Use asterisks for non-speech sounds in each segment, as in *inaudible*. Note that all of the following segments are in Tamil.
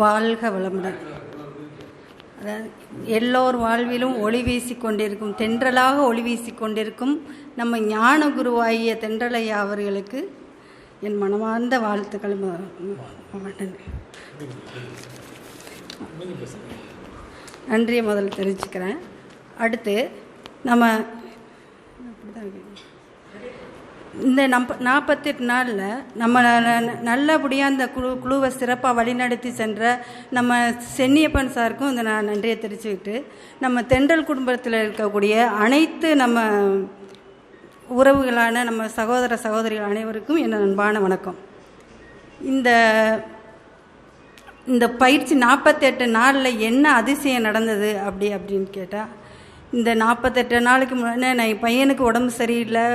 வாழ்க வளமுடன். அதாவது எல்லோர் வாழ்விலும் ஒளி வீசிக்கொண்டிருக்கும் தென்றலாக ஒளி வீசிக்கொண்டிருக்கும் நம்ம ஞான குருவாகிய தென்றலையா அவர்களுக்கு என் மனமார்ந்த வாழ்த்துக்கள் நன்றி. நன்றியை முதல்ல தெரிவிச்சுக்கிறேன் அடுத்து நம்ம அப்படிதான் இந்த நம்ப நாற்பத்தெட்டு நாளில் நம்ம நல்லபடியாக அந்த குழு குழுவை சிறப்பாக வழிநடத்தி சென்ற நம்ம சென்னியப்பன் சாருக்கும் இந்த நான் நன்றியை தெரிவிச்சுக்கிட்டு நம்ம தென்றல் குடும்பத்தில் இருக்கக்கூடிய அனைத்து நம்ம உறவுகளான நம்ம சகோதர சகோதரிகள் அனைவருக்கும் என் அன்பான வணக்கம். இந்த இந்த பயிற்சி நாற்பத்தெட்டு நாளில் என்ன அதிசயம் நடந்தது அப்படி அப்படின்னு கேட்டால் இந்த நாற்பத்தெட்டு நாளுக்கு முன்னே நான் என் பையனுக்கு உடம்பு சரியில்லை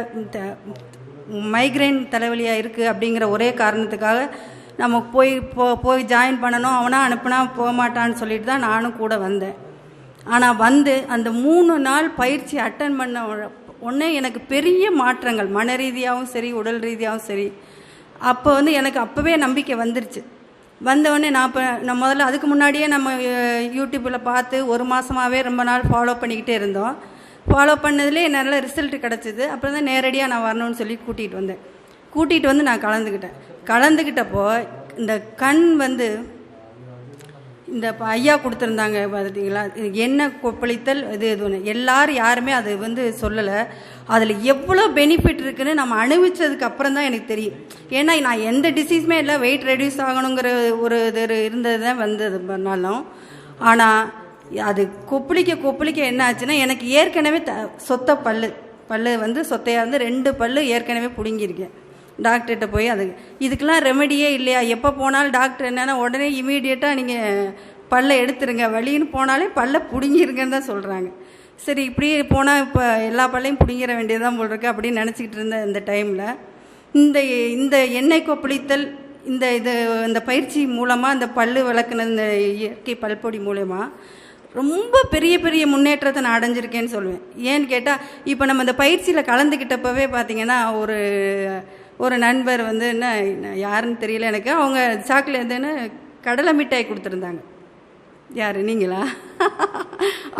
மைக்ரைன் தலைவலியாக இருக்குது அப்படிங்கிற ஒரே காரணத்துக்காக நம்ம போய் போ போய் ஜாயின் பண்ணணும். அவனா அனுப்புனா போக மாட்டான்னு சொல்லிட்டு தான் நானும் கூட வந்தேன். ஆனால் வந்து அந்த மூணு நாள் பயிற்சி அட்டன் பண்ண உட- உடனே எனக்கு பெரிய மாற்றங்கள். மன ரீதியாகவும் சரி உடல் ரீதியாகவும் சரி. அப்போ வந்து எனக்கு அப்போவே நம்பிக்கை வந்துருச்சு. வந்தவொடனே நான் இப்போ நான் முதல்ல அதுக்கு முன்னாடியே நம்ம யூடியூப்பில் பார்த்து ஒரு மாதமாகவே ரொம்ப நாள் ஃபாலோ பண்ணிக்கிட்டே இருந்தோம். ஃபாலோ பண்ணதுலேயே என்னால் ரிசல்ட் கிடச்சிது. அப்புறம் தான் நேரடியாக நான் வரணும்னு சொல்லி கூட்டிகிட்டு வந்தேன். கூட்டிகிட்டு வந்து நான் கலந்துக்கிட்டேன். கலந்துக்கிட்டப்போ இந்த கண் வந்து இந்த ஐயா கொடுத்துருந்தாங்க பார்த்தீங்களா என்ன கொப்பளித்தல் இது இது ஒன்று எல்லாரும் யாருமே அது வந்து சொல்லலை. அதில் எவ்வளோ பெனிஃபிட் இருக்குன்னு நம்ம அனுபவிச்சதுக்கு அப்புறம் தான் எனக்கு தெரியும். ஏன்னா நான் எந்த டிசீஸுமே இல்லை வெயிட் ரெடியூஸ் ஆகணுங்கிற ஒரு இது இருந்தது தான் வந்தது. பண்ணாலும் ஆனால் அது கொப்பளிக்க கொப்பளிக்க என்ன ஆச்சுன்னா எனக்கு ஏற்கனவே த சொத்த பல்லு பல்லு வந்து சொத்தையாக இருந்து ரெண்டு பல்லு ஏற்கனவே பிடுங்கியிருக்கேன் டாக்டர்கிட்ட போய் அது இதுக்கெல்லாம் ரெமெடியே இல்லையா? எப்போ போனாலும் டாக்டர் என்னென்னா உடனே இமீடியட்டாக நீங்கள் பல்லை எடுத்துருங்க. வழின்னு போனாலே பல்லை பிடுங்கிருங்கன்னு தான் சொல்கிறாங்க சரி இப்படியே போனால் இப்போ எல்லா பல்லையும் பிடுங்கிற வேண்டியதுதான் போல் இருக்கு அப்படின்னு நினச்சிக்கிட்டு இருந்த இந்த டைமில் இந்த இந்த எண்ணெய் கொப்பளித்தல் இந்த இது இந்த பயிற்சி மூலமாக இந்த பல்லு விளக்குன இந்த இயற்கை பல்பொடி மூலயமா ரொம்ப பெரிய பெரிய முன்னேற்றத்தை நான் அடைஞ்சிருக்கேன்னு சொல்லுவேன் ஏன்னு கேட்டால் இப்போ நம்ம இந்த பயிற்சியில் கலந்துக்கிட்டப்பவே பார்த்தீங்கன்னா ஒரு ஒரு நண்பர் வந்து என்ன என்ன யாருன்னு தெரியல எனக்கு. அவங்க சாக்கில் என்ன கடலை மிட்டாய் கொடுத்துருந்தாங்க. யார் நீங்களா?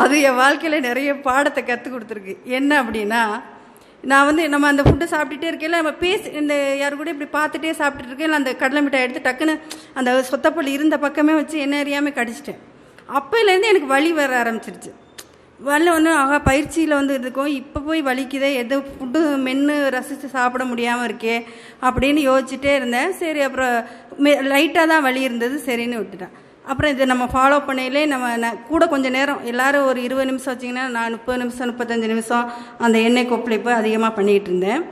அது என் வாழ்க்கையில் நிறைய பாடத்தை கற்றுக் கொடுத்துருக்கு. என்ன அப்படின்னா நான் வந்து நம்ம அந்த ஃபுட்டை சாப்பிட்டுட்டே இருக்கையில நம்ம பேசி இந்த யார் கூட இப்படி பார்த்துட்டே சாப்பிட்டுட்டு இல்லை அந்த கடலை மிட்டாய் எடுத்து டக்குன்னு அந்த சொத்தப்பள்ளி இருந்த பக்கமே வச்சு என்ன அறியாமல் கடிச்சிட்டேன். அப்போலேருந்து எனக்கு வலி வர ஆரம்பிச்சிருச்சு. வலி ஒன்று ஆகா பயிற்சியில் வந்து இருக்கும் இப்போ போய் வலிக்குதே எது ஃபுட்டு மென்று ரசித்து சாப்பிட முடியாமல் இருக்கே அப்படின்னு யோசிச்சுட்டே இருந்தேன். சரி அப்புறம் லைட்டாக தான் வலி இருந்தது சரின்னு விட்டுட்டேன். அப்புறம் இதை நம்ம ஃபாலோ பண்ணையிலே நம்ம ந- கூட கொஞ்சம் நேரம் எல்லாரும் ஒரு இருபது நிமிஷம் வச்சிங்கன்னா நான் முப்பது நிமிஷம் முப்பத்தஞ்சு நிமிஷம் அந்த எண்ணெய் கொப்பளிப்பு அதிகமாக பண்ணிகிட்டு இருந்தேன்.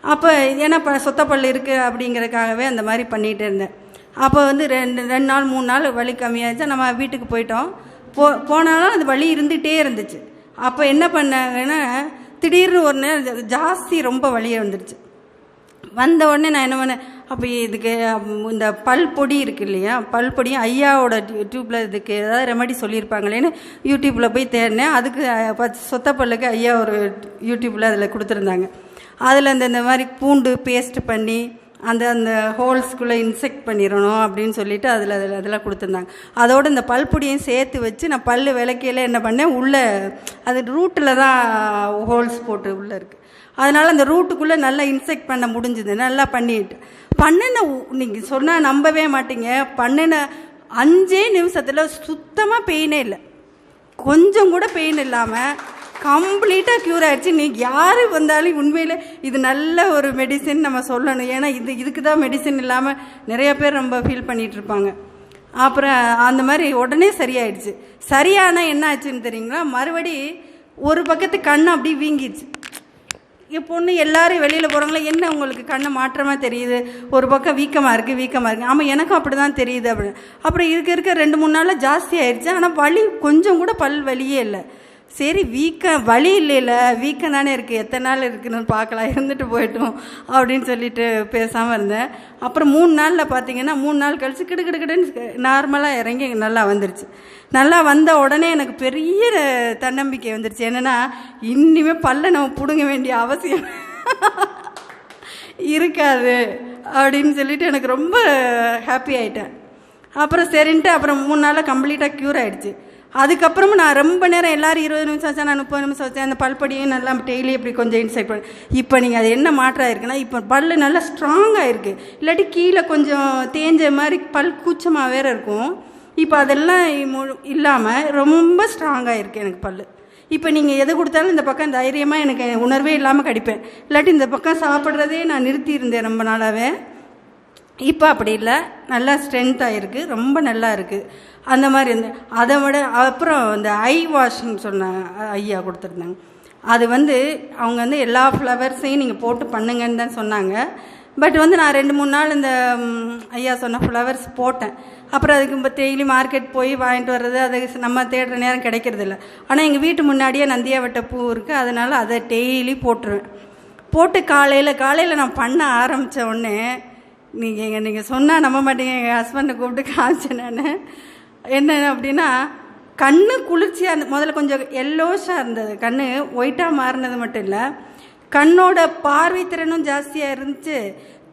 அப்போ ஏன்னா ப சொத்தப்பல் இருக்குது அப்படிங்கிறதுக்காகவே அந்த மாதிரி பண்ணிகிட்டு இருந்தேன். அப்போ வந்து ரெண்டு ரெண்டு நாள் மூணு நாள் வலி கம்மியாச்சு நம்ம வீட்டுக்கு போயிட்டோம். போ போனாலும் அது வலி இருந்துகிட்டே இருந்துச்சு. அப்போ என்ன பண்ணாங்கன்னா திடீர்னு ஒரு நேரம் ஜாஸ்தி ரொம்ப வலியே வந்துடுச்சு வந்த உடனே நான் என்ன பண்ணேன் அப்போ இதுக்கு இந்த பல் பொடி இருக்கு இல்லையா பல் பொடியும் ஐயாவோட டியூ- இதுக்கு ஏதாவது ரெமடி சொல்லியிருப்பாங்களேன்னு யூடியூப்பில் போய் தேடினேன். அதுக்கு சொத்த பல்லுக்கு ஐயா ஒரு யூடியூப்பில் அதில் கொடுத்துருந்தாங்க. அதில் அந்த இந்த மாதிரி பூண்டு பேஸ்ட் பண்ணி அந்த அந்த ஹோல்ஸ்குள்ளே இன்செக்ட் பண்ணிடணும் அப்படின்னு சொல்லிட்டு அதில் அதில் அதெல்லாம் கொடுத்துருந்தாங்க. அதோடு இந்த பல்புடியும் சேர்த்து வச்சு நான் பல் விளக்கையில் என்ன பண்ணேன் உள்ளே அது ரூட்டில் தான் ஹோல்ஸ் போட்டு உள்ளே இருக்குது அதனால் அந்த ரூட்டுக்குள்ளே நல்லா இன்செக்ட் பண்ண முடிஞ்சுது நல்லா பண்ணிட்டு. பண்ணின நீங்கள் சொன்னால் நம்பவே மாட்டீங்க. பண்ணின அஞ்சே நிமிஷத்தில் சுத்தமாக பெயினே இல்லை. கொஞ்சம் கூட பெயின் இல்லாமல் கம்ப்ளீட்டாக க்யூர் ஆயிடுச்சு. நீ யார் வந்தாலும் உண்மையில் இது நல்ல ஒரு மெடிசின் நம்ம சொல்லணும். ஏன்னா இது இதுக்கு தான் மெடிசின் இல்லாமல் நிறைய பேர் ரொம்ப ஃபீல் பண்ணிகிட்ருப்பாங்க இருப்பாங்க. அப்புறம் அந்த மாதிரி உடனே சரியாயிடுச்சு. சரியான என்ன ஆச்சுன்னு தெரியுங்களா? மறுபடி ஒரு பக்கத்து கண் அப்படியே வீங்கிடுச்சு. என் பொண்ணு எல்லாரும் வெளியில் போகிறாங்களா என்ன உங்களுக்கு கண்ணு மாற்றமாக தெரியுது? ஒரு பக்கம் வீக்கமாக இருக்குது வீக்கமாக இருக்குது ஆமாம் எனக்கும் அப்படி தான் தெரியுது அப்படின்னு. அப்புறம் இருக்க இருக்க ரெண்டு மூணு நாளில் ஜாஸ்தி ஆயிடுச்சு. ஆனால் வலி கொஞ்சம் கூட பல் வலியே இல்லை. சரி வீக்கம் வழி இல்லைல்ல வீக்கம் தானே இருக்குது எத்தனை நாள் இருக்குன்னு பார்க்கலாம் இருந்துட்டு போயிட்டோம் அப்படின்னு சொல்லிட்டு பேசாமல் இருந்தேன். அப்புறம் மூணு நாளில் பார்த்தீங்கன்னா மூணு நாள் கழிச்சு கிடு கிடு கிடுன்னு நார்மலாக இறங்கி நல்லா வந்துருச்சு. நல்லா வந்த உடனே எனக்கு பெரிய தன்னம்பிக்கை வந்துருச்சு. என்னென்னா இனிமேல் பல்ல நம்ம பிடுங்க வேண்டிய அவசியம் இருக்காது அப்படின்னு சொல்லிட்டு எனக்கு ரொம்ப ஹாப்பி ஆயிட்டேன். அப்புறம் சரின்ட்டு அப்புறம் மூணு நாளில் கம்ப்ளீட்டாக க்யூர் ஆகிடுச்சு அதுக்கப்புறமும் நான் ரொம்ப நேரம் எல்லாரும் இருபது நிமிஷம் வச்சேன் நான் முப்பது நிமிஷம் வச்சேன் அந்த பல்படியும் நல்லா டெய்லி இப்படி கொஞ்சம் இன்சைட் பண்ணேன் இப்போ நீங்கள் அது என்ன மாற்றம் இருக்குன்னா இப்போ பல் நல்லா ஸ்ட்ராங்காக இருக்குது இல்லாட்டி கீழே கொஞ்சம் தேஞ்ச மாதிரி பல் கூச்சமாக வேறு இருக்கும். இப்போ அதெல்லாம் இல்லாமல் ரொம்ப ஸ்ட்ராங்காக இருக்குது எனக்கு பல் இப்போ நீங்கள் எது கொடுத்தாலும் இந்த பக்கம் தைரியமாக எனக்கு உணர்வே இல்லாமல் கடிப்பேன். இல்லாட்டி இந்த பக்கம் சாப்பிட்றதே நான் நிறுத்தியிருந்தேன் ரொம்ப நாளாகவே இப்போ அப்படி இல்லை. நல்லா ஸ்ட்ரென்த்தாக இருக்குது ரொம்ப நல்லா இருக்குது அந்த மாதிரி இருந்து அதை விட அப்புறம் இந்த ஐ வாஷிங் சொன்ன ஐயா கொடுத்துருந்தாங்க. அது வந்து அவங்க வந்து எல்லா ஃப்ளவர்ஸையும் நீங்கள் போட்டு பண்ணுங்கன்னு தான் சொன்னாங்க. பட் வந்து நான் ரெண்டு மூணு நாள் இந்த ஐயா சொன்ன ஃப்ளவர்ஸ் போட்டேன். அப்புறம் அதுக்கு இப்போ டெய்லி மார்க்கெட் போய் வாங்கிட்டு வர்றது அது நம்ம தேடுற நேரம் கிடைக்கிறது இல்லை. ஆனால் எங்கள் வீட்டு முன்னாடியே நந்தியாவட்ட பூ இருக்குது அதனால் அதை டெய்லி போட்டுருவேன். போட்டு காலையில் காலையில் நான் பண்ண ஆரம்பித்த உடனே நீங்கள் எங்கள் நீங்கள் சொன்னால் நம்ப மாட்டீங்க. எங்கள் ஹஸ்பண்டை கூப்பிட்டு காமிச்சேன் நான். என்ன அப்படின்னா கண்ணு குளிர்ச்சியாக இருந்து முதல்ல கொஞ்சம் எல்லோஷாக இருந்தது. கண் ஒயிட்டாக மாறினது மட்டும் இல்லை. கண்ணோட பார்வை திறனும் ஜாஸ்தியாக இருந்துச்சு.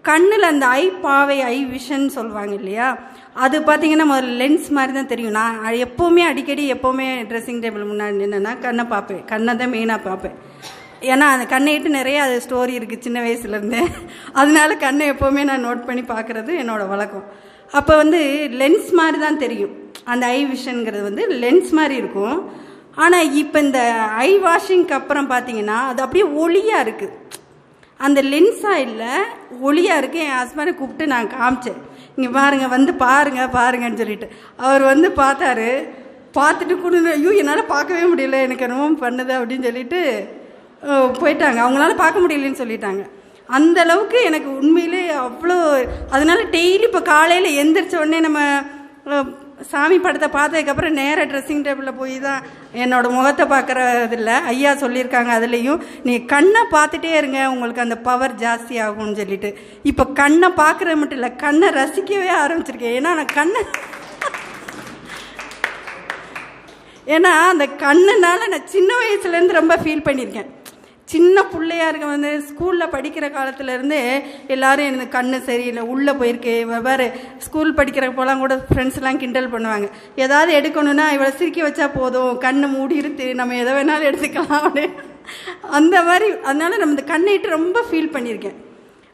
கண்ணில் அந்த ஐ பாவை ஐ விஷன் சொல்லுவாங்க இல்லையா? அது பார்த்தீங்கன்னா முதல்ல லென்ஸ் மாதிரி தான் தெரியும். நான் எப்போவுமே அடிக்கடி எப்போவுமே ட்ரெஸ்ஸிங் டேபிள் முன்னாடி நின்றுனா கண்ணை பார்ப்பேன். கண்ணை தான் மெயினாக பார்ப்பேன். ஏன்னா அந்த கண்ணையிட்டு நிறைய அது ஸ்டோரி இருக்குது சின்ன வயசுலேருந்தே. அதனால கண்ணை எப்போவுமே நான் நோட் பண்ணி பார்க்குறது என்னோடய வழக்கம். அப்போ வந்து லென்ஸ் மாதிரி தான் தெரியும். அந்த ஐ விஷனுங்கிறது வந்து லென்ஸ் மாதிரி இருக்கும். ஆனால் இப்போ இந்த ஐ வாஷிங்க்கு அப்புறம் பார்த்தீங்கன்னா அது அப்படியே ஒளியாக இருக்குது அந்த லென்ஸாக இல்லை ஒளியாக இருக்குது என் ஹஸ்பண்டை கூப்பிட்டு நான் காமிச்சேன். இங்கே பாருங்கள் வந்து பாருங்கள் பாருங்கன்னு சொல்லிட்டு. அவர் வந்து பார்த்தாரு. பார்த்துட்டு கூட ஐயோ என்னால் பார்க்கவே முடியல. எனக்கு என்னமோ பண்ணுது அப்படின்னு சொல்லிட்டு போயிட்டாங்க. அவங்களால பார்க்க முடியலன்னு சொல்லிட்டாங்க. அந்த அளவுக்கு எனக்கு உண்மையிலே அவ்வளோ அதனால டெய்லி இப்போ காலையில் எந்திரிச்ச உடனே நம்ம சாமி படத்தை பார்த்ததுக்கப்புறம் நேராக ட்ரெஸ்ஸிங் டேபிளில் போய் தான் என்னோடய முகத்தை பார்க்குறதில்ல. ஐயா சொல்லியிருக்காங்க அதுலேயும் நீ கண்ணை பார்த்துட்டே இருங்க உங்களுக்கு அந்த பவர் ஜாஸ்தி ஆகும்னு சொல்லிட்டு. இப்போ கண்ணை பார்க்குறது மட்டும் இல்லை கண்ணை ரசிக்கவே ஆரம்பிச்சிருக்கேன். ஏன்னா நான் கண்ணை ஏன்னா அந்த கண்ணுனால நான் சின்ன வயசுலேருந்து ரொம்ப ஃபீல் பண்ணியிருக்கேன். சின்ன பிள்ளையாருக்கு வந்து ஸ்கூலில் படிக்கிற காலத்துலேருந்தே எல்லாரும் எனக்கு கண்ணு சரியில்லை உள்ளே போயிருக்கு வேறு ஸ்கூல் படிக்கிற போலாம் கூட ஃப்ரெண்ட்ஸ்லாம் கிண்டல் பண்ணுவாங்க. ஏதாவது எடுக்கணும்னா இவளை சிரிக்க வச்சா போதும் கண்ணு மூடி இருக்கு நம்ம எதை வேணாலும் எடுத்துக்கலாம் அப்படின்னு. அந்த மாதிரி அதனால நம்ம இந்த கண்ணைட்டு ரொம்ப ஃபீல் பண்ணியிருக்கேன்.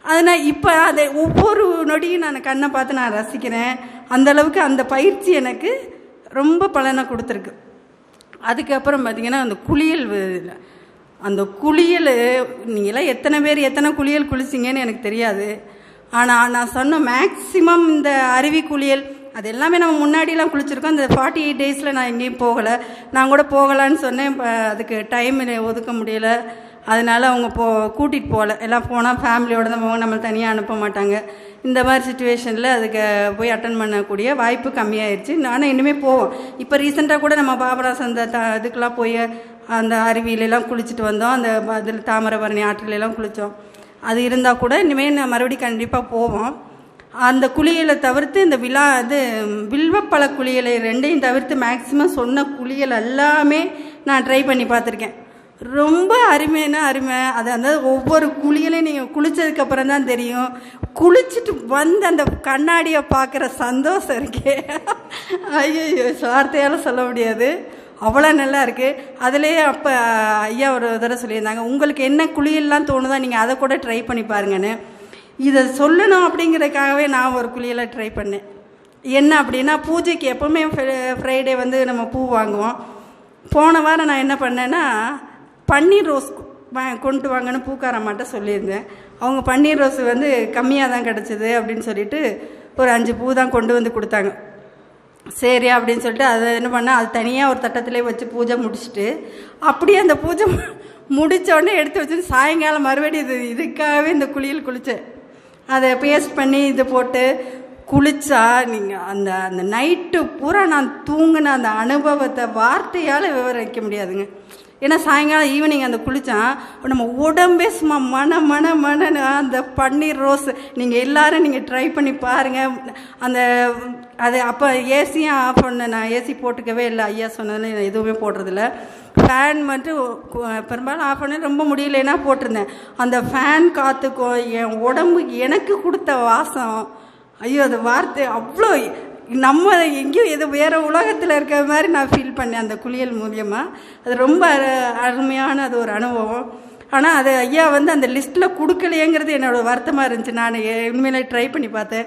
அதனால் இப்போ அதை ஒவ்வொரு நொடியும் நான் கண்ணை பார்த்து நான் ரசிக்கிறேன். அந்த அளவுக்கு அந்த பயிற்சி எனக்கு ரொம்ப பலனை கொடுத்துருக்கு. அதுக்கப்புறம் பார்த்திங்கன்னா அந்த குளியல் வி- அந்த குளியல் நீங்களாம் எத்தனை பேர் எத்தனை குளியல் குளிச்சிங்கன்னு எனக்கு தெரியாது. ஆனால் நான் சொன்ன மேக்ஸிமம் இந்த அருவி குளியல் அது எல்லாமே நம்ம முன்னாடிலாம் குளிச்சிருக்கோம். அந்த ஃபார்ட்டி எயிட் டேஸில் நான் எங்கேயும் போகலை. நான் கூட போகலான்னு சொன்னேன். இப்போ அதுக்கு டைம் ஒதுக்க முடியல. அதனால் அவங்க போ கூட்டிகிட்டு போகல. எல்லாம் போனால் ஃபேமிலியோடு தான் போவாங்க. நம்மளை தனியாக அனுப்ப மாட்டாங்க. இந்த மாதிரி சுச்சுவேஷனில் அதுக்கு போய் அட்டன் பண்ணக்கூடிய வாய்ப்பு கம்மியாயிருச்சு. நானும் இனிமேல் போவோம். இப்போ ரீசெண்டாக கூட நம்ம பாபரா அந்த த இதுக்கெலாம் போய் அந்த அருவியிலெல்லாம் குளிச்சுட்டு வந்தோம். அந்த அதில் தாமிரபரணி ஆற்றிலெல்லாம் குளித்தோம் அது இருந்தால் கூட இனிமேல் நான் மறுபடியும் கண்டிப்பாக போவோம். அந்த குளியலை தவிர்த்து இந்த விழா இது வில்வப்பழ குளியலை ரெண்டையும் தவிர்த்து மேக்ஸிமம் சொன்ன குளியல் எல்லாமே நான் ட்ரை பண்ணி பார்த்துருக்கேன். ரொம்ப அருமைன்னா அருமை. அது அந்த ஒவ்வொரு குளியலையும் நீங்கள் குளிச்சதுக்கப்புறம் தான் தெரியும். குளிச்சுட்டு வந்து அந்த கண்ணாடியை பார்க்குற சந்தோஷம் இருக்கே. ஐயோ வார்த்தையால் சொல்ல முடியாது. அவ்வளோ நல்லா இருக்குது அதுலேயே அப்போ ஐயா ஒரு தடவை சொல்லியிருந்தாங்க உங்களுக்கு என்ன குளியல்லாம் தோணுதோ நீங்கள் அதை கூட ட்ரை பண்ணி பாருங்கன்னு. இதை சொல்லணும் அப்படிங்கிறதுக்காகவே நான் ஒரு குழியெல்லாம் ட்ரை பண்ணேன். என்ன அப்படின்னா பூஜைக்கு எப்போவுமே ஃப்ரைடே வந்து நம்ம பூ வாங்குவோம். போன வாரம் நான் என்ன பண்ணேன்னா பன்னீர் ரோஸ் வா கொண்டு வாங்கன்னு பூக்காரம்மாட்ட சொல்லியிருந்தேன். அவங்க பன்னீர் ரோஸ் வந்து கம்மியாக தான் கிடச்சிது அப்படின்னு சொல்லிட்டு ஒரு அஞ்சு பூ தான் கொண்டு வந்து கொடுத்தாங்க. சரி அப்படின்னு சொல்லிட்டு அதை என்ன பண்ணேன் அது தனியாக ஒரு தட்டத்திலே வச்சு பூஜை முடிச்சுட்டு அப்படியே அந்த பூஜை மு- எடுத்து வச்சுட்டு சாயங்காலம் மறுபடியும் இது இதுக்காகவே இந்த குளியல் குளித்தேன் அதை பேஸ்ட் பண்ணி இது போட்டு குளித்தா நீங்கள் அந்த அந்த நைட்டு பூரா நான் தூங்கின அந்த அனுபவத்தை வார்த்தையால் விவரிக்க முடியாதுங்க. ஏன்னா சாயங்காலம் ஈவினிங் அந்த குளித்தான் நம்ம உடம்பே சும்மா மன மன மனன்னு அந்த பன்னீர் ரோஸ். நீங்கள் எல்லாரும் நீங்கள் ட்ரை பண்ணி பாருங்கள் அந்த அது அப்போ ஏசியும் ஆஃப் பண்ண நான் ஏசி போட்டுக்கவே இல்லை. ஐயா சொன்னதுன்னு நான் எதுவுமே போடுறதில்ல. ஃபேன் மட்டும் பெரும்பாலும் ஆஃப் பண்ண ரொம்ப முடியலன்னா போட்டிருந்தேன். அந்த ஃபேன் காற்றுக்கும் என் உடம்பு எனக்கு கொடுத்த வாசம். ஐயோ அது வார்த்தை அவ்வளோ நம்ம எங்கேயும் எது வேறு உலகத்தில் இருக்கிற மாதிரி நான் ஃபீல் பண்ணேன் அந்த குளியல் மூலியமாக அது ரொம்ப அரு- அருமையான அது ஒரு அனுபவம். ஆனால் அது ஐயா வந்து அந்த லிஸ்ட்டில் கொடுக்கலையேங்கிறது என்னோடய வருத்தமாக இருந்துச்சு. நான் உண்மையிலே ட்ரை பண்ணி பார்த்தேன்.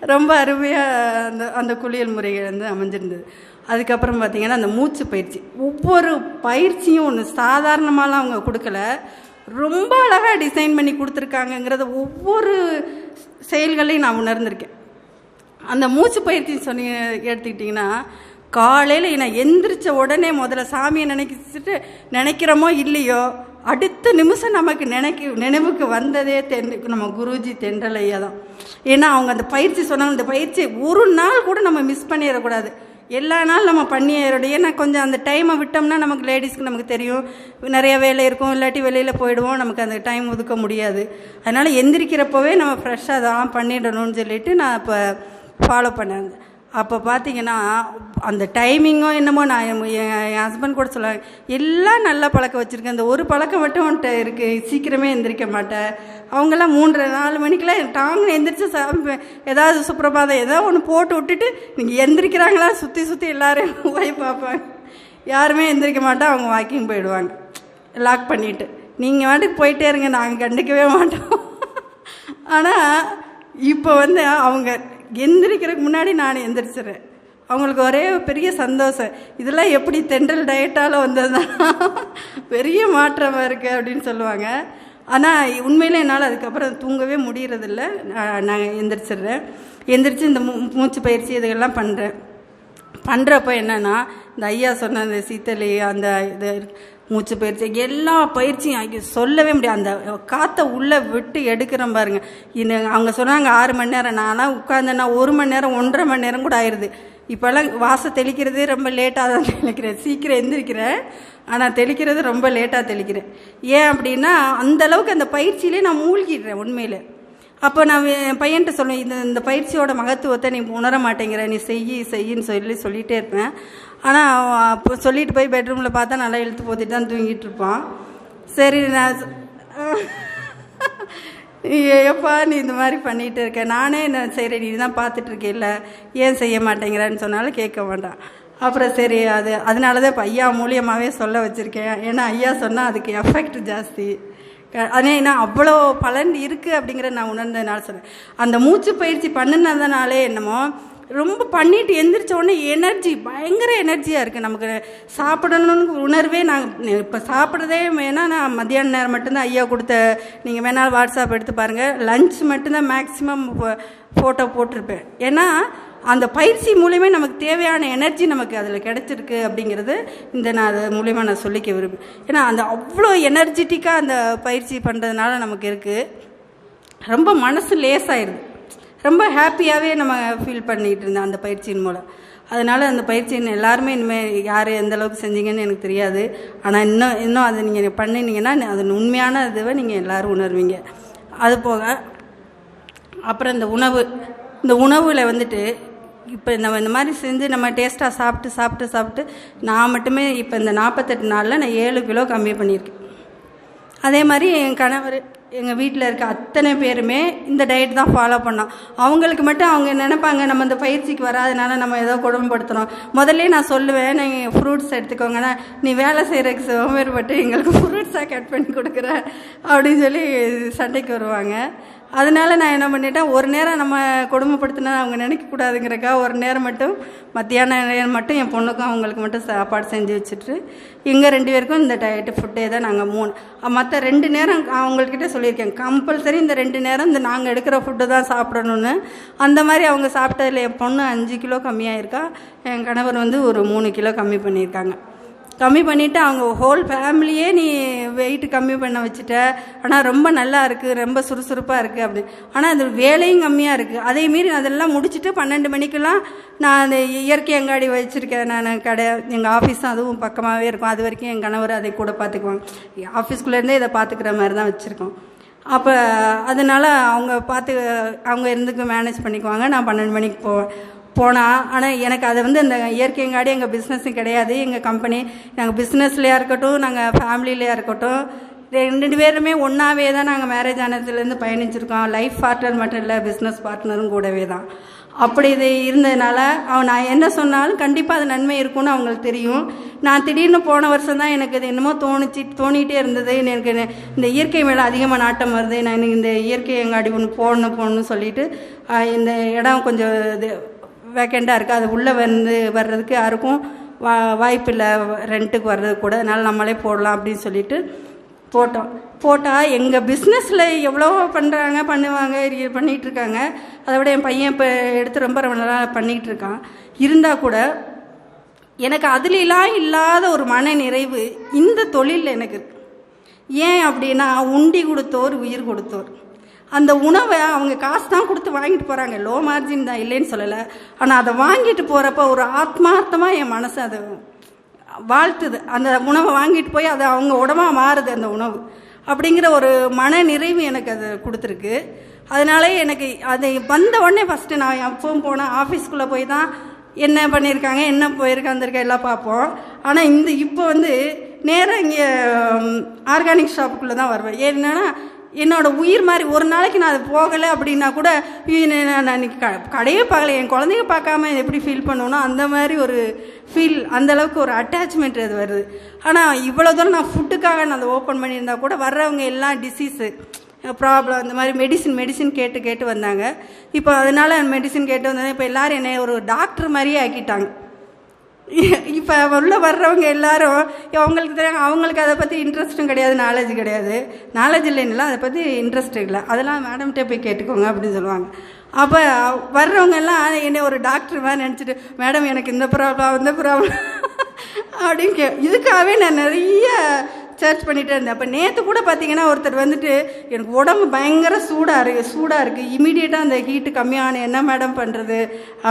ரொம்ப அருமையாக அந்த அந்த குளியல் முறைகள் வந்து அமைஞ்சிருந்தது. அதுக்கப்புறம் பார்த்தீங்கன்னா அந்த மூச்சு பயிற்சி. ஒவ்வொரு பயிற்சியும் ஒன்று சாதாரணமாலாம் அவங்க கொடுக்கல. ரொம்ப அழகாக டிசைன் பண்ணி கொடுத்துருக்காங்கங்கிறத ஒவ்வொரு செயல்களையும் நான் உணர்ந்திருக்கேன். அந்த மூச்சு பயிற்சி சொன்னி எடுத்துக்கிட்டிங்கன்னா காலையில் நான் எந்திரிச்ச உடனே முதல்ல சாமியை நினைச்சிட்டு நினைக்கிறோமோ இல்லையோ அடுத்த நிமிஷம் நமக்கு நினைக்க நினைவுக்கு வந்ததே தென் நம்ம குருஜி தென்றலையா தான். ஏன்னா அவங்க அந்த பயிற்சி சொன்னாங்க இந்த பயிற்சி ஒரு நாள் கூட நம்ம மிஸ் பண்ணிடக்கூடாது. எல்லா நாள் நம்ம பண்ணிடுறோம் ஏன்னா கொஞ்சம் அந்த டைமை விட்டோம்னா நமக்கு லேடிஸ்க்கு நமக்கு தெரியும். நிறைய வேலை இருக்கும். இல்லாட்டி வெளியில் போயிடுவோம். நமக்கு அந்த டைம் ஒதுக்க முடியாது. அதனால் எந்திரிக்கிறப்பவே நம்ம ஃப்ரெஷ்ஷாக தான் பண்ணிடணும்னு சொல்லிட்டு நான் இப்போ ஃபாலோ பண்ணேன். அப்போ பார்த்தீங்கன்னா அந்த டைமிங்கோ என்னமோ நான் என் என் ஹஸ்பண்ட் கூட சொல்லுவாங்க எல்லாம் நல்ல பழக்கம் வச்சுருக்கேன். இந்த ஒரு பழக்கம் மட்டும் அவன்கிட்ட இருக்குது சீக்கிரமே எந்திரிக்க மாட்டேன். அவங்கெல்லாம் மூன்றரை நாலு மணிக்கெலாம் டாங்னு எந்திரிச்சு சாமி ஏதாவது சுப்பிரபாதம் ஏதோ ஒன்று போட்டு விட்டுட்டு நீங்கள் எந்திரிக்கிறாங்களா? சுற்றி சுற்றி எல்லாரும் *laughs* போய் பார்ப்பாங்க யாருமே எந்திரிக்க மாட்டோம் அவங்க வாக்கிங் போயிடுவாங்க. லாக் பண்ணிவிட்டு நீங்கள் வாட்டுக்கு போயிட்டே இருங்க. நாங்கள் கண்டுக்கவே மாட்டோம். *laughs* ஆனால் இப்போ வந்து அவங்க எந்திரிக்கிறதுக்கு முன்னாடி நான் எந்திரிச்சிடுறேன். அவங்களுக்கு ஒரே பெரிய சந்தோஷம். இதெல்லாம் எப்படி தென்றல் டயட்டால் வந்ததுதான் *laughs* பெரிய மாற்றமாக இருக்குது அப்படின்னு சொல்லுவாங்க. ஆனால் உண்மையிலே என்னால் அதுக்கப்புறம் தூங்கவே முடியறதில்ல. நான் எந்திரிச்சிடுறேன். எந்திரிச்சு இந்த மூ மூச்சு பயிற்சி இதெல்லாம் பண்ணுறேன் பண்ணுறப்ப என்னென்னா இந்த ஐயா சொன்ன அந்த சீத்தலி அந்த இது மூச்சு பயிற்சி எல்லா பயிற்சியும் ஆகி சொல்லவே முடியாது. அந்த காற்றை உள்ளே விட்டு எடுக்கிறோம் பாருங்க. இந்த அவங்க சொன்னாங்க ஆறு மணி நேரம். நான்லாம் உட்காந்தேன்னா ஒரு மணி நேரம் ஒன்றரை மணி நேரம் கூட ஆயிடுது இப்போல்லாம் வாசம் தெளிக்கிறதே ரொம்ப லேட்டாக தான் தெளிக்கிறேன். சீக்கிரம் எந்திரிக்கிறேன். ஆனால் தெளிக்கிறது ரொம்ப லேட்டாக தெளிக்கிறேன். ஏன் அப்படின்னா அந்தளவுக்கு அந்த பயிற்சியிலே நான் மூழ்கிடுறேன் உண்மையிலே. அப்போ நான் என் பையன்கிட்ட சொல்லுவேன் இந்த இந்த பயிற்சியோட மகத்துவத்தை நீ உணர மாட்டேங்கிற நீ செய்யி செய்யின்னு சொல்லி சொல்லிகிட்டே இருப்பேன். ஆனால் அவன் அப்போ சொல்லிட்டு போய் பெட்ரூமில் பார்த்தா நல்லா இழுத்து போத்திட்டு தான் தூங்கிட்டு இருப்பான். சரி நான் சொ- எப்பா நீ இந்த மாதிரி பண்ணிகிட்டு இருக்க. நானே என்ன சரி நீ தான் பார்த்துட்டு இல்லை ஏன் செய்ய மாட்டேங்கிறான்னு சொன்னாலும் கேட்க மாட்டான். அப்புறம் சரி அது அதனால தான் இப்போ ஐயா மூலியமாகவே சொல்ல வச்சுருக்கேன். ஏன்னா ஐயா சொன்னால் அதுக்கு எஃபெக்ட் ஜாஸ்தி. அதே நான் அவ்வளோ பலன் இருக்குது அப்படிங்கிறத நான் உணர்ந்ததுனால சொல்கிறேன் அந்த மூச்சு பயிற்சி பண்ணினதுனாலே என்னமோ ரொம்ப பண்ணிட்டு எந்திரிச்ச உடனே எனர்ஜி பயங்கர எனர்ஜியாக இருக்குது நமக்கு சாப்பிடணும்னு உணர்வே நாங்கள் இப்போ சாப்பிட்றதே வேணால் நான் மத்தியான நேரம் மட்டும்தான் ஐயா கொடுத்த நீங்கள் வேணாலும் வாட்ஸ்அப் எடுத்து பாருங்கள் லஞ்ச் மட்டும்தான் மேக்ஸிமம் ஃபோட்டோ போட்டிருப்பேன். ஏன்னா அந்த பயிற்சி மூலியமே நமக்கு தேவையான எனர்ஜி நமக்கு அதில் கிடைச்சிருக்கு அப்படிங்கிறது இந்த நான் அது மூலயமா நான் சொல்லிக்க விரும்புவேன் ஏன்னா அந்த அவ்வளோ எனர்ஜெட்டிக்காக அந்த பயிற்சி பண்ணுறதுனால நமக்கு இருக்குது ரொம்ப மனசு லேஸாயிடுது ரொம்ப ஹாப்பியாகவே நம்ம ஃபீல் பண்ணிகிட்டு இருந்தோம் அந்த பயிற்சியின் மூலம். அதனால் அந்த பயிற்சியின் எல்லாருமே இனிமேல் யார் எந்த அளவுக்கு செஞ்சீங்கன்னு எனக்கு தெரியாது. ஆனால் இன்னும் இன்னும் அதை நீங்கள் பண்ணினீங்கன்னா அது உண்மையான இதுவை நீங்கள் எல்லோரும் உணர்வீங்க. அது போக அப்புறம் இந்த உணவு இந்த உணவில் வந்துட்டு இப்போ நம்ம இந்த மாதிரி செஞ்சு நம்ம டேஸ்ட்டாக சாப்பிட்டு சாப்பிட்டு சாப்பிட்டு நான் மட்டுமே இப்போ இந்த நாற்பத்தெட்டு நாளில் நான் ஏழு கிலோ கம்மி பண்ணியிருக்கேன். அதே மாதிரி என் கணவர் எங்கள் வீட்டில் இருக்க அத்தனை பேருமே இந்த டயட் தான் ஃபாலோ பண்ணோம். அவங்களுக்கு மட்டும் அவங்க நினைப்பாங்க நம்ம இந்த பயிற்சிக்கு வராதனால நம்ம ஏதோ கொடுமைப்படுத்துகிறோம் முதல்ல நான் சொல்லுவேன் நீங்கள் ஃப்ரூட்ஸ் எடுத்துக்கோங்கன்னா நீ வேலை செய்கிறதுக்கு சோம்பேறிப்பட்டு எங்களுக்கு ஃப்ரூட்ஸாக கட் பண்ணி கொடுக்குற அப்படின்னு சொல்லி சண்டைக்கு வருவாங்க. அதனால நான் என்ன பண்ணிட்டேன் ஒரு நேரம் நம்ம கொடுமைப்படுத்தினா அவங்க நினைக்கக்கூடாதுங்கிறக்கா ஒரு நேரம் மட்டும் மத்தியான நேரம் மட்டும் என் பொண்ணுக்கும் அவங்களுக்கு மட்டும் சாப்பாடு செஞ்சு வச்சுட்டு எங்கள் ரெண்டு பேருக்கும் இந்த டயட்டு ஃபுட்டே தான் நாங்கள் மூணு. மற்ற ரெண்டு நேரம் அவங்கக்கிட்ட சொல்லியிருக்கேன். கம்பல்சரி இந்த ரெண்டு நேரம் இந்த நாங்கள் எடுக்கிற ஃபுட்டு தான் சாப்பிடணும்னு. அந்த மாதிரி அவங்க சாப்பிட்டதில் என் பொண்ணு அஞ்சு கிலோ கம்மியாயிருக்கா என் கணவர் வந்து ஒரு மூணு கிலோ கம்மி பண்ணியிருக்காங்க. கம்மி பண்ணிவிட்டு அவங்க ஹோல் ஃபேமிலியே நீ வெயிட் கம்மி பண்ண வச்சுட்ட. ஆனால் ரொம்ப நல்லா இருக்குது ரொம்ப சுறுசுறுப்பாக இருக்குது அப்படி. ஆனால் அது வேலையும் கம்மியாக இருக்குது அதே மீறி அதெல்லாம் முடிச்சுட்டு பன்னெண்டு மணிக்கெல்லாம் நான் அந்த இயற்கை அங்காடி வச்சுருக்கேன் நான் கடை எங்கள் ஆஃபீஸும் அதுவும் பக்கமாகவே இருக்கும். அது வரைக்கும் என் கணவர் அதை கூட பார்த்துக்குவாங்க ஆஃபீஸ்குள்ளேருந்தே இதை பார்த்துக்கிற மாதிரி தான் வச்சுருக்கோம். அப்போ அதனால் அவங்க பார்த்து அவங்க இருந்துக்கு மேனேஜ் பண்ணிக்குவாங்க. நான் பன்னெண்டு மணிக்கு போவேன். போனால் ஆனால் எனக்கு அது வந்து இந்த இயற்கைங்காடி எங்கள் பிஸ்னஸும் கிடையாது. எங்கள் கம்பெனி நாங்கள் பிஸ்னஸ்லையாக இருக்கட்டும் நாங்கள் ஃபேமிலிலையாக இருக்கட்டும் ரெண்டு பேருமே ஒன்றாவே தான் நாங்கள் மேரேஜ் ஆனதுலேருந்து பயணிச்சிருக்கோம். லைஃப் பார்ட்னர் மட்டும் இல்லை பிஸ்னஸ் பார்ட்னரும் கூடவே தான் அப்படி இது இருந்ததுனால அவன் நான் என்ன சொன்னாலும் கண்டிப்பாக அது நன்மை இருக்கும்னு அவங்களுக்கு தெரியும். நான் திடீர்னு போன வருஷம் தான் எனக்கு இது என்னமோ தோணுச்சு தோணிகிட்டே இருந்தது. எனக்கு இந்த- இயற்கை மேலே அதிகமாக நாட்டம் வருது. நான் எனக்கு இந்த இயற்கை எங்காடி ஒன்று போடணும் போகணும்னு சொல்லிட்டு இந்த இடம் கொஞ்சம் இது வேக்கண்டாக இருக்குது அது உள்ளே வந்து வர்றதுக்கு யாருக்கும் வா வாய்ப்பு இல்லை. ரெண்ட்டுக்கு வர்றதுக்கு கூட. அதனால் நம்மளே போடலாம் அப்படின்னு சொல்லிட்டு போட்டோம். போட்டால் எங்கள் பிஸ்னஸில் எவ்வளோ பண்ணுறாங்க பண்ணுவாங்க பண்ணிகிட்ருக்காங்க பண்ணிகிட்டு இருக்காங்க. அதை விட என் பையன் இப்போ எடுத்து ரொம்ப ரொம்ப நல்லா பண்ணிகிட்டு இருக்கான். இருந்தால் கூட எனக்கு அதுலாம் இல்லாத ஒரு மன நிறைவு இந்த தொழிலில் எனக்கு ஏன் அப்படின்னா உண்டி கொடுத்தோர் உயிர் கொடுத்தோர். அந்த உணவை அவங்க காசு தான் கொடுத்து வாங்கிட்டு போகிறாங்க லோ மார்ஜின் தான் இல்லைன்னு சொல்லலை. ஆனால் அதை வாங்கிட்டு போகிறப்ப ஒரு ஆத்மார்த்தமாக என் மனசு அதை வாழ்த்துது. அந்த உணவை வாங்கிட்டு போய் அது அவங்க உடம்பா மாறுது அந்த உணவு. அப்படிங்கிற ஒரு மன நிறைவு எனக்கு அது கொடுத்துருக்கு. அதனால எனக்கு அதை வந்த உடனே ஃபஸ்ட்டு நான் எப்பவும் போனேன் ஆஃபீஸ்க்குள்ளே போய் தான் என்ன பண்ணியிருக்காங்க என்ன போயிருக்கா வந்திருக்கா எல்லாம் பார்ப்போம். ஆனால் இந்த இப்போ வந்து நேராக இங்கே ஆர்கானிக் ஷாப்புக்குள்ளே தான் வருவேன். ஏன்னா என்னோட உயிர் மாதிரி ஒரு நாளைக்கு நான் அது போகலை அப்படின்னா கூட நான் நான் க கடையே பார்க்கல. என் குழந்தைங்க பார்க்காம எப்படி ஃபீல் பண்ணுவோனோ அந்த மாதிரி ஒரு ஃபீல் அந்தளவுக்கு ஒரு அட்டாச்மெண்ட் அது வருது. ஆனால் இவ்வளோ தூரம் நான் ஃபுட்டுக்காக நான் அதை ஓப்பன் பண்ணியிருந்தா கூட வர்றவங்க எல்லாம் டிசீஸு ப்ராப்ளம் அந்த மாதிரி மெடிசின் மெடிசின் கேட்டு கேட்டு வந்தாங்க. இப்போ அதனால் மெடிசின் கேட்டு வந்தாங்க இப்போ எல்லாரும் என்னை ஒரு டாக்டர் மாதிரியே ஆக்கிட்டாங்க. இப்போ உள்ளே வர்றவங்க எல்லாரும் அவங்களுக்கு தெரியும் அவங்களுக்கு அதை பற்றி இன்ட்ரெஸ்ட்டும் கிடையாது நாலேஜ் கிடையாது. நாலேஜ் இல்லைன்னா அதை பற்றி இன்ட்ரெஸ்ட் இல்லை. அதெல்லாம் மேடம்கிட்ட போய் கேட்டுக்கோங்க அப்படின்னு சொல்லுவாங்க. அப்போ வர்றவங்க எல்லாம் என்னை ஒரு டாக்டர் மாதிரி நினச்சிட்டு மேடம் எனக்கு இந்த ப்ராப்ளம் இந்த ப்ராப்ளம் அப்படின்னு கே இதுக்காகவே நான் நிறைய சர்ச் பண்ணிகிட்டே இருந்தேன். அப்போ நேற்று கூட பார்த்தீங்கன்னா ஒருத்தர் வந்துட்டு எனக்கு உடம்பு பயங்கர சூடாக இருக்குது சூடாக இருக்குது இமீடியட்டாக அந்த ஹீட்டு கம்மியான என்ன மேடம் பண்ணுறது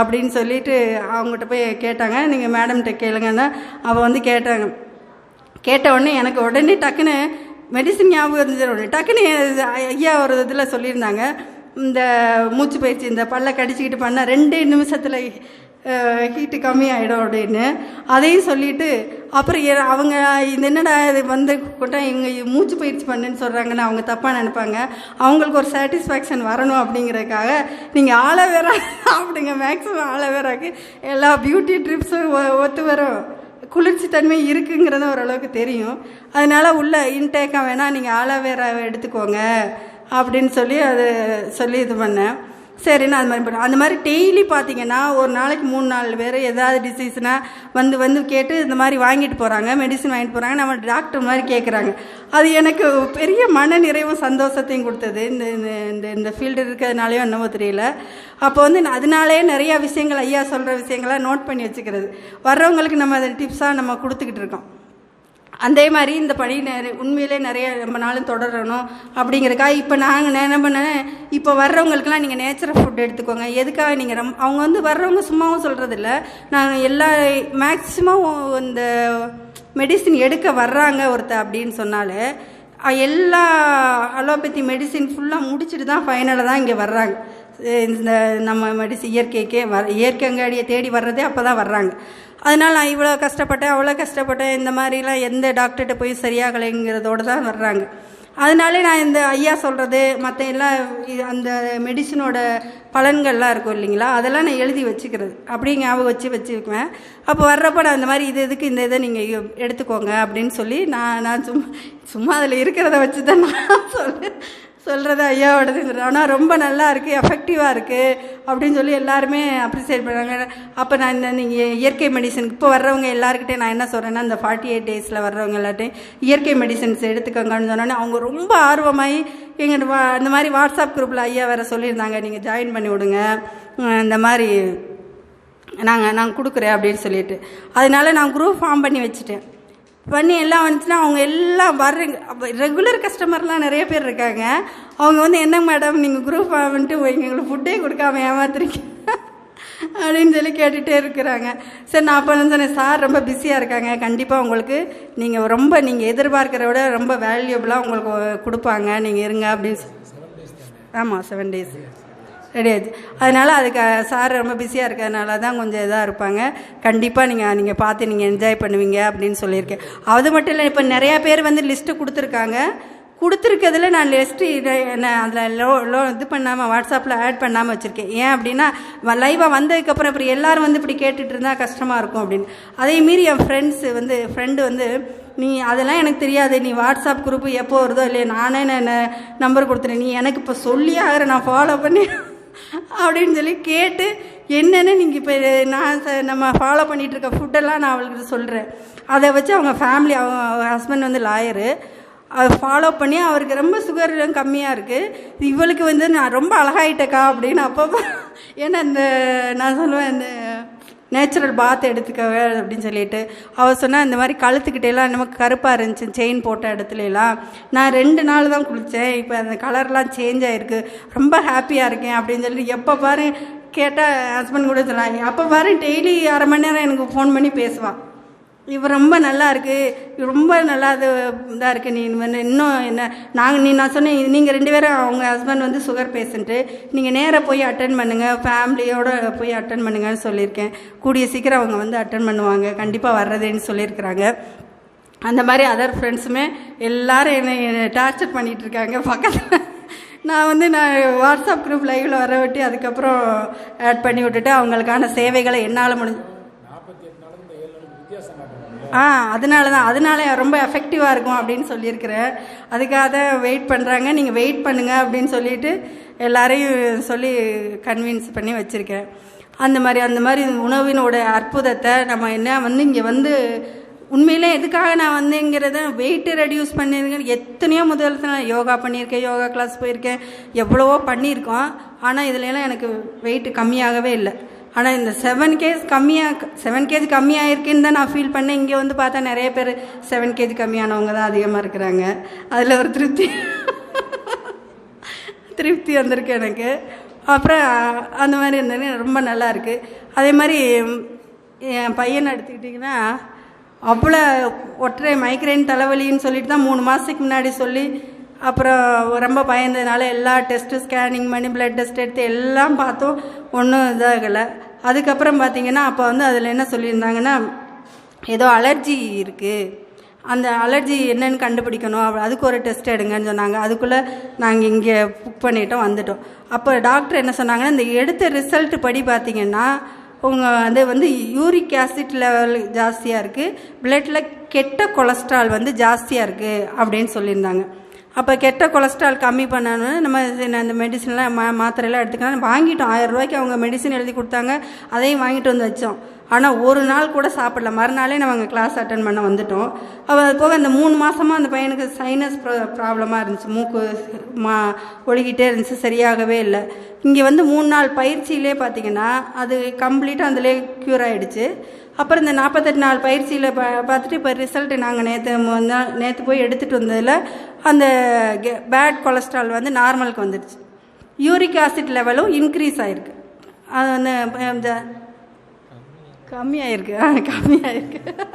அப்படின்னு சொல்லிட்டு அவங்ககிட்ட போய் கேட்டாங்க. நீங்கள் மேடம்கிட்ட கேளுங்கன்னா அவள் வந்து கேட்டாங்க. கேட்ட உடனே எனக்கு உடனே டக்குன்னு மெடிசின் ஞாபகம் இருந்தது உடனே டக்குன்னு ஐயா ஒரு இதில் சொல்லியிருந்தாங்க. இந்த மூச்சு பயிற்சி இந்த பல்ல கடிச்சிக்கிட்டு பண்ண ரெண்டு நிமிஷத்தில் ஹீட்டு கம்மியாயிடும் அப்படின்னு. அதையும் சொல்லிட்டு அப்புறம் அவங்க இது என்னடா இது வந்து கூட்டம் இவங்க மூச்சு பயிற்சி பண்ணுன்னு சொல்கிறாங்கன்னு அவங்க தப்பாக நினைப்பாங்க. அவங்களுக்கு ஒரு சாட்டிஸ்ஃபேக்ஷன் வரணும் அப்படிங்கிறதுக்காக நீங்கள் ஆலோவேரா சாப்பிடுங்க. மேக்ஸிமம் ஆலோவேராக்கு எல்லா பியூட்டி ட்ரிப்ஸும் ஒத்து வரும். குளிர்ச்சி தன்மை இருக்குங்கிறது ஓரளவுக்கு தெரியும். அதனால் உள்ள இன்டேக்காக வேணால் நீங்கள் ஆலோவேரா எடுத்துக்கோங்க அப்படின்னு சொல்லி அது சொல்லி இது பண்ணேன். சரின்னு அது மாதிரி பண்ணுவோம் அந்த மாதிரி டெய்லி பார்த்தீங்கன்னா ஒரு நாளைக்கு மூணு நாலு பேர் ஏதாவது டிசீஸ்னால் வந்து வந்து கேட்டு இந்த மாதிரி வாங்கிட்டு போகிறாங்க மெடிசன் வாங்கிட்டு போகிறாங்க நம்ம டாக்டர் மாதிரி கேட்குறாங்க அது எனக்கு பெரிய மன நிறைவும் சந்தோஷத்தையும் கொடுத்தது. இந்த இந்த இந்த இந்த ஃபீல்டு இருக்கிறதுனாலையோ என்னவோ தெரியல. அப்போ வந்து நான் அதனாலே நிறையா விஷயங்கள் ஐயா சொல்கிற விஷயங்களை நோட் பண்ணி வச்சுக்கிறது. வர்றவங்களுக்கு நம்ம அதை டிப்ஸாக நம்ம கொடுத்துக்கிட்டு இருக்கோம். அதே மாதிரி இந்த பணி நிறைய உண்மையிலே நிறைய ரொம்ப நாளும் தொடரணும் அப்படிங்கிறக்கா இப்போ நாங்கள் என்ன பண்ணேன் இப்போ வர்றவங்களுக்குலாம் நீங்கள் நேச்சுரல் ஃபுட் எடுத்துக்கோங்க. எதுக்காக நீங்கள் ரொம்ப அவங்க வந்து வர்றவங்க சும்மாவும் சொல்கிறதில்ல நாங்கள் எல்லா மேக்ஸிமம் இந்த மெடிசின் எடுக்க வர்றாங்க ஒருத்தர் அப்படின்னு சொன்னாலே எல்லா அலோபதி மெடிசின் ஃபுல்லாக முடிச்சுட்டு தான் ஃபைனலாக தான் இங்கே வர்றாங்க. இந்த நம்ம மெடிசின் இயற்கைக்கே வர இயற்கை அங்காடியை தேடி வர்றதே அப்போ தான் வர்றாங்க. அதனால் நான் இவ்வளோ கஷ்டப்பட்டேன் அவ்வளோ கஷ்டப்பட்டேன் இந்த மாதிரிலாம் எந்த டாக்டர்கிட்ட போய் சரியாகலைங்கிறதோடு தான் வர்றாங்க. அதனாலே நான் இந்த ஐயா சொல்கிறது மற்ற எல்லாம் இது அந்த மெடிசனோட பலன்கள்லாம் இருக்கும் இல்லைங்களா அதெல்லாம் நான் எழுதி வச்சுக்கிறது. அப்படியே ஞாபகம் வச்சு வச்சுக்குவேன். அப்போ வர்றப்போ நான் இந்த மாதிரி இது இதுக்கு இந்த இதை நீங்கள் எடுத்துக்கோங்க அப்படின்னு சொல்லி நான் நான் சும்மா சும்மா அதில் இருக்கிறத வச்சு தான் நான் சொல்கிறேன் சொல்கிறது ஐயாவோடது ஆனால் ரொம்ப நல்லா இருக்குது எஃபெக்டிவாக இருக்குது அப்படின்னு சொல்லி எல்லாருமே அப்ரிசியேட் பண்ணுறாங்க அப்போ நான் இந்த நீங்கள் இயற்கை மெடிசன் இப்போ வர்றவங்க எல்லாருக்கிட்டே நான் என்ன சொல்கிறேன்னா இந்த ஃபார்ட்டி எயிட் டேஸில் வர்றவங்க எல்லாட்டையும் இயற்கை மெடிசன்ஸ் எடுத்துக்கோங்கன்னு சொன்னோன்னே அவங்க ரொம்ப ஆர்வமாகி எங்கள் வா இந்த மாதிரி வாட்ஸ்அப் குரூப்பில் ஐயா வேறு சொல்லியிருந்தாங்க நீங்கள் ஜாயின் பண்ணி விடுங்க. இந்த மாதிரி நாங்கள் நான் கொடுக்குறேன் அப்படின்னு சொல்லிட்டு. அதனால நான் குரூப் ஃபார்ம் பண்ணி வச்சுட்டேன். பண்ணி எல்லாம் வந்துச்சுன்னா அவங்க எல்லாம் வர்ற ரெகுலர் கஸ்டமர்லாம் நிறைய பேர் இருக்காங்க. அவங்க வந்து என்ன மேடம் நீங்கள் குரூப் வந்துட்டு எங்களுக்கு ஃபுட்டே கொடுக்காம ஏமாத்துறீங்க? அப்படின்னு சொல்லி கேட்டுகிட்டே இருக்கிறாங்க. சரி நான் அப்போ வந்து சொன்னேன் சார் ரொம்ப பிஸியாக இருக்காங்க. கண்டிப்பாக உங்களுக்கு நீங்கள் ரொம்ப நீங்கள் எதிர்பார்க்கிறத விட ரொம்ப வேல்யூபிளாக உங்களுக்கு கொடுப்பாங்க. நீங்கள் இருங்க அப்படின்னு சொ- ஆமாம் செவன் டேஸ் ரெடி ஆயிடுச்சு. அதனால் அதுக்கு சார் ரொம்ப பிஸியாக இருக்கிறதுனால தான் கொஞ்சம் இதாக இருப்பாங்க. கண்டிப்பாக நீங்கள் நீங்கள் பார்த்து நீங்கள் என்ஜாய் பண்ணுவீங்க அப்படின்னு சொல்லியிருக்கேன். அது மட்டும் இல்லை இப்போ நிறையா பேர் வந்து லிஸ்ட்டு கொடுத்துருக்காங்க. கொடுத்துருக்கிறதுல நான் லிஸ்ட்டு நான் அதில் லோ லோ இது பண்ணாமல் வாட்ஸ்அப்பில் ஆட் பண்ணாமல் வச்சுருக்கேன். ஏன் அப்படின்னா லைவாக வந்ததுக்கப்புறம் இப்படி எல்லாரும் வந்து இப்படி கேட்டுட்டு இருந்தால் கஷ்டமாக இருக்கும் அப்படின்னு. அதே மீறி என் ஃப்ரெண்ட்ஸு வந்து ஃப்ரெண்டு வந்து நீ அதெல்லாம் எனக்கு தெரியாது. நீ வாட்ஸ்அப் குரூப்பு எப்போ வருதோ இல்லையா நானே நான் நம்பர் கொடுத்துறேன் நீ எனக்கு இப்போ சொல்லி ஆகிற நான் ஃபாலோ பண்ணி அப்படின்னு சொல்லி கேட்டு என்னென்னு நீங்கள் இப்போ நான் நம்ம ஃபாலோ பண்ணிகிட்ருக்க ஃபுட்டெல்லாம் நான் அவளுக்கு சொல்கிறேன் அதை வச்சு அவங்க ஃபேமிலி அவங்க ஹஸ்பண்ட் வந்து லாயரு அதை ஃபாலோ பண்ணி அவருக்கு ரொம்ப சுகர் கம்மியாக இருக்குது இவளுக்கு வந்து நான் ரொம்ப அழகாயிட்டக்கா அப்படின்னு அப்பப்போ *laughs* ஏன்னா இந்த நான் சொல்லுவேன் இந்த நேச்சுரல் பாத் எடுத்துக்கவே அப்படின்னு சொல்லிட்டு. அவள் சொன்னால் இந்த மாதிரி கழுத்துக்கிட்டேலாம் நமக்கு கருப்பாக இருந்துச்சு செயின் போட்ட இடத்துலலாம் நான் ரெண்டு நாள் தான் குளித்தேன் இப்போ அந்த கலர்லாம் சேஞ்ச் ஆகிருக்கு ரொம்ப ஹாப்பியாக இருக்கேன் அப்படின்னு சொல்லிட்டு எப்போ பாரு கேட்டால் ஹஸ்பண்ட் கூட சொல்லலாம் அப்போ பாரு டெய்லி அரை மணி நேரம் எனக்கு ஃபோன் பண்ணி பேசுவாள் இவ ரொம்ப நல்லா இருக்கு. ரொம்ப நல்லா இது இதாக இருக்கு. நீ வந்து இன்னும் என்ன நாங்கள் நீ நான் சொன்னேன் நீங்கள் ரெண்டு பேரும் அவங்க ஹஸ்பண்ட் வந்து சுகர் பேஷண்ட்டு நீங்கள் நேராக போய் அட்டன் பண்ணுங்கள் ஃபேமிலியோடு போய் அட்டன் பண்ணுங்கன்னு சொல்லியிருக்கேன். கூடிய சீக்கிரம் அவங்க வந்து அட்டன் பண்ணுவாங்க. கண்டிப்பாக வர்றதுன்னு சொல்லியிருக்கிறாங்க. அந்த மாதிரி அதர் ஃப்ரெண்ட்ஸுமே எல்லாரும் என்னை டார்ச்சர் பண்ணிகிட்டு இருக்காங்க. பக்கத்தில் நான் வந்து நான் வாட்ஸ்அப் குரூப் லைவில் வர விட்டு அதுக்கப்புறம் ஆட் பண்ணி விட்டுட்டு அவங்களுக்கான சேவைகளை என்னால் முடிஞ்சு ஆ அதனால தான் அதனால ரொம்ப எஃபெக்டிவாக இருக்கும் அப்படின்னு சொல்லியிருக்கிறேன் அதுக்காக தான் வெயிட் பண்ணுறாங்க நீங்கள் வெயிட் பண்ணுங்க அப்படின்னு சொல்லிட்டு எல்லாரையும் சொல்லி கன்வின்ஸ் பண்ணி வச்சுருக்கேன். அந்த மாதிரி அந்த மாதிரி உணவினோட அற்புதத்தை நம்ம என்ன வந்து இங்கே வந்து உண்மையிலே எதுக்காக நான் வந்தேங்கிறத வெயிட்டு ரெடியூஸ் பண்ணியிருக்கேன் எத்தனையோ முதல்ல நான் யோகா பண்ணியிருக்கேன் யோகா கிளாஸ் போயிருக்கேன் எவ்வளவோ பண்ணியிருக்கோம். ஆனால் இதுலலாம் எனக்கு வெயிட்டு கம்மியாகவே இல்லை. ஆனால் இந்த செவன் கேஜ் கம்மியாக செவன் கேஜ் கம்மியாயிருக்குன்னு தான் நான் ஃபீல் பண்ணேன். இங்கே வந்து பார்த்தா நிறைய பேர் செவன் கேஜ் கம்மியானவங்க தான் அதிகமாக இருக்கிறாங்க. அதில் ஒரு திருப்தி திருப்தி வந்திருக்கு எனக்கு. அப்புறம் அந்த மாதிரி இருந்தது ரொம்ப நல்லா இருக்குது அதே மாதிரி என் பையனை எடுத்துக்கிட்டிங்கன்னா அவ்வளோ ஒற்றை மைக்ரைன் தலைவலின்னு சொல்லிட்டு தான் மூணு மாதத்துக்கு முன்னாடி சொல்லி அப்புறம் ரொம்ப பயந்ததுனால எல்லா டெஸ்ட்டு ஸ்கேனிங் பண்ணி ப்ளட் டெஸ்ட் எடுத்து எல்லாம் பார்த்தோம். ஒன்றும் இதாகலை. அதுக்கப்புறம் பார்த்தீங்கன்னா அப்போ வந்து அதில் என்ன சொல்லியிருந்தாங்கன்னா ஏதோ அலர்ஜி இருக்குது அந்த அலர்ஜி என்னன்னு கண்டுபிடிக்கணும். அதுக்கு ஒரு டெஸ்ட் எடுங்கன்னு சொன்னாங்க. அதுக்குள்ளே நாங்கள் இங்கே புக் பண்ணிட்டோம் வந்துட்டோம். அப்போ டாக்டர் என்ன சொன்னாங்கன்னா இந்த எடுத்த ரிசல்ட் படி பார்த்தீங்கன்னா உங்கள் அது வந்து யூரிக் ஆசிட் லெவல் ஜாஸ்தியாக இருக்குது பிளட்டில் கெட்ட கொலஸ்ட்ரால் வந்து ஜாஸ்தியாக இருக்குது அப்படின்னு சொல்லியிருந்தாங்க. அப்போ கெட்ட கொலஸ்ட்ரால் கம்மி பண்ணணும்னு நம்ம அந்த மெடிசன்லாம் மா மாத்திரையெல்லாம் எடுத்துக்கலாம். வாங்கிட்டோம். ஆயிரம் ரூபாய்க்கு அவங்க மெடிசன் எழுதி கொடுத்தாங்க. அதையும் வாங்கிட்டு வந்து வச்சோம். ஆனால் ஒரு நாள் கூட சாப்பிடல. மறுநாளே நம்ம அங்கே கிளாஸ் அட்டன் பண்ண வந்துட்டோம். அது போக அந்த மூணு மாதமாக அந்த பையனுக்கு சைனஸ் ப்ராப்ளமாக இருந்துச்சு. மூக்கு மா ஒழுகிட்டே இருந்துச்சு. சரியாகவே இல்லை. இங்கே வந்து மூணு நாள் பயிற்சியிலே பார்த்தீங்கன்னா அது கம்ப்ளீட்டாக அதிலே க்யூர் ஆகிடுச்சு அப்புறம் இந்த நாற்பத்தெட்டு நாள் பயிற்சியில் பா பார்த்துட்டு இப்போ ரிசல்ட்டு நாங்கள் நேற்று நேற்று போய் எடுத்துகிட்டு வந்ததில் அந்த பேட் கொலஸ்ட்ரால் வந்து நார்மலுக்கு வந்துடுச்சு. யூரிக் ஆசிட் லெவலும் இன்க்ரீஸ் ஆயிருக்கு. அது வந்து இந்த கம்மியாயிருக்கு. கம்மியாயிருக்கு.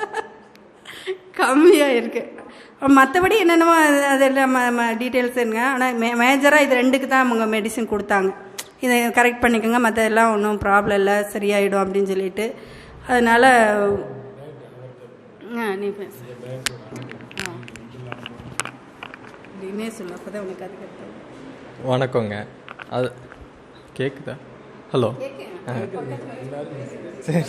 கம்மியாயிருக்கு. மற்றபடி என்னென்னமோ அது- அதெல்லாம் டீட்டெயில்ஸ் இருங்க. ஆனால் மே மேஜராக இது ரெண்டுக்கு தான் அவங்க மெடிசின் கொடுத்தாங்க. இதை கரெக்ட் பண்ணிக்கோங்க. மற்ற எல்லாம் ஒன்றும் ப்ராப்ளம் இல்லை. சரியாயிடும் அப்படின்னு சொல்லிட்டு. அதனால் ஆ நீ பேச நீனே சொல்லு அப்போ தான் உனக்கு அது வணக்கங்க. அது கேக்குதா? ஹலோ. சரி.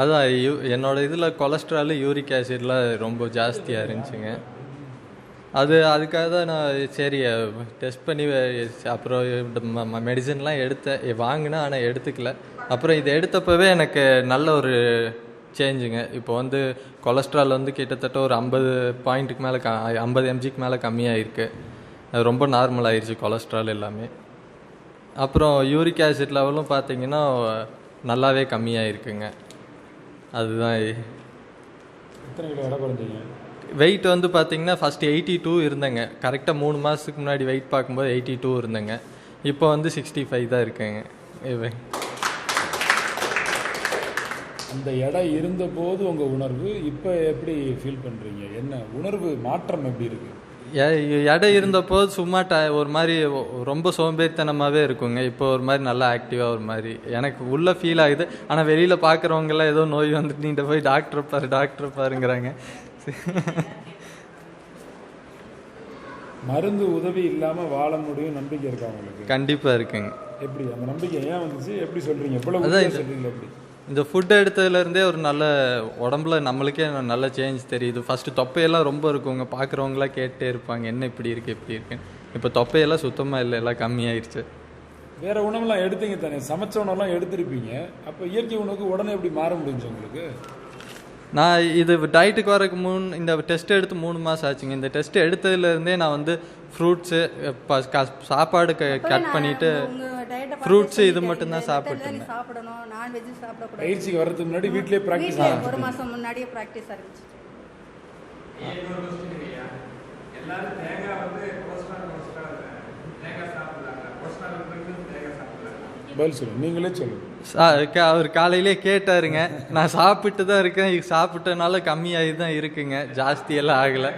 அதான் யூ என்னோட இதில் கொலஸ்ட்ரால் யூரிக் ஆசிட்லாம் ரொம்ப ஜாஸ்தியாக இருந்துச்சுங்க. அது அதுக்காக தான் நான் சரி டெஸ்ட் பண்ணி அப்புறம் மெடிசன்லாம் எடுத்தேன். எ- வாங்கினேன் ஆனால் எடுத்துக்கல. அப்புறம் இது எடுத்தப்பவே எனக்கு நல்ல ஒரு சேஞ்சுங்க இப்போ வந்து கொலஸ்ட்ரால் வந்து கிட்டத்தட்ட ஒரு ஐம்பது பாயிண்ட்டுக்கு மேலே க ஐம்பது எம்ஜிக்கு மேலே கம்மியாயிருக்கு. அது ரொம்ப நார்மல் ஆயிடுச்சு கொலஸ்ட்ரால் எல்லாமே. அப்புறம் யூரிக் ஆசிட் லெவலும் பார்த்தீங்கன்னா நல்லாவே கம்மியாக இருக்குங்க அதுதான் எத்தனை கிலோ எடை குறைஞ்சிங்க? வெயிட் வந்து பார்த்தீங்கன்னா ஃபர்ஸ்ட் எயிட்டி டூ இருந்தேங்க கரெக்டாக மூணு மாதத்துக்கு முன்னாடி வெயிட் பார்க்கும்போது எயிட்டி டூ இருந்தேங்க. இப்போ வந்து சிக்ஸ்டி ஃபைவ் தான் இருக்கேங்க. அந்த எடை இருந்தபோது உங்கள் உணர்வு இப்போ எப்படி ஃபீல் பண்ணுறீங்க என்ன உணர்வு மாற்றம் எப்படி இருக்கு? எ- எடை இருந்தப்போ சும்மா ட ஒரு மாதிரி ரொம்ப சோம்பேறித்தனமாகவே இருக்குங்க. இப்போ ஒரு மாதிரி நல்லா ஆக்டிவாக ஒரு மாதிரி. எனக்கு உள்ள ஃபீல் ஆகுது. ஆனால் வெளியில் பார்க்குறவங்கெல்லாம் ஏதோ நோய் வந்துட்டு நீண்ட போய் டாக்டர் பாரு டாக்டர் பாருங்கிறாங்க. மருந்து உதவி இல்லாம வாழ முடியும் நம்பிக்கை இருக்கா உங்களுக்கு? கண்டிப்பாக இருக்குங்க. எப்படி? அந்த நம்பிக்கை ஏன் வந்துச்சு? எப்படி உறுதியா இது- சொல்றீங்க எப்படி? இந்த ஃபுட் எடுத்ததுலேருந்தே ஒரு நல்ல உடம்புல நம்மளுக்கே நல்ல சேஞ்ச் தெரியுது. ஃபஸ்ட்டு தொப்பையெல்லாம் ரொம்ப இருக்குங்க. பார்க்குறவங்களாம் கேட்டே இருப்பாங்க என்ன இப்படி இருக்கு? இப்படி இருக்கு இப்போ தொப்பையெல்லாம் சுத்தமாக இல்லை. எல்லாம் கம்மியாயிருச்சு. வேற உணவெல்லாம் எடுத்தீங்க தானே. சமைச்ச உணவெல்லாம் எடுத்திருப்பீங்க. அப்ப இயற்கை உணவுக்கு உடனே எப்படி மாற முடிஞ்சு உங்களுக்கு? நான் இது டயட்டுக்கு வரக்கு மூணு இந்த டெஸ்ட் எடுத்து மூணு மாதம் ஆச்சுங்க. இந்த டெஸ்ட் எடுத்ததுலேருந்தே நான் வந்து ஃப்ரூட்ஸு சாப்பாடு கட் பண்ணிவிட்டு fruits இது மட்டும்தான் சாப்பிட்டு சாப்பிடணும் நான்வெஜ் சாப்பிடக்கூடாது. பயிற்சிக்கு வர்றதுக்கு முன்னாடி வீட்லயே பிராக்டிஸ் ஒரு மாசம் முன்னாடியே ப்ராக்டிஸ் ஆரம்பிச்சு பதில் சொல்லுங்க நீங்களே சொல்லுங்க சா- அவர் காலையிலே கேட்டாருங்க. நான் சாப்பிட்டு தான் இருக்கேன். சாப்பிட்டனால கம்மியாகி தான் இருக்குங்க. ஜாஸ்தியெல்லாம் ஆகலை.